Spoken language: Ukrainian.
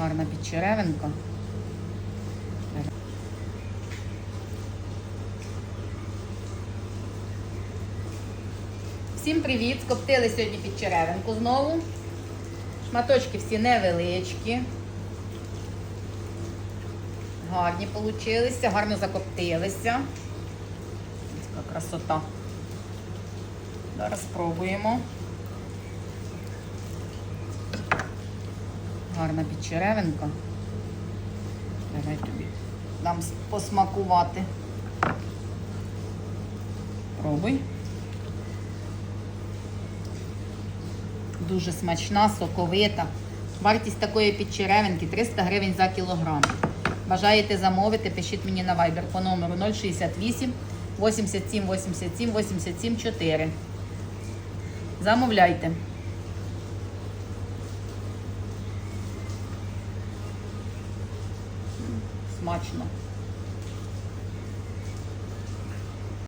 Гарна підчеревинка. Всім привіт! Скоптили сьогодні під черевинку знову. Шматочки всі невеличкі. Гарні получилися, гарно закоптилися. Така красота. Зараз спробуємо. Гарна підчеревинка. Давай тобі дам посмакувати. Пробуй. Дуже смачна, соковита. Вартість такої підчеревинки 300 гривень за кілограм. Бажаєте замовити, пишіть мені на Viber по номеру 068 87 87 87 4. Замовляйте. Смачно.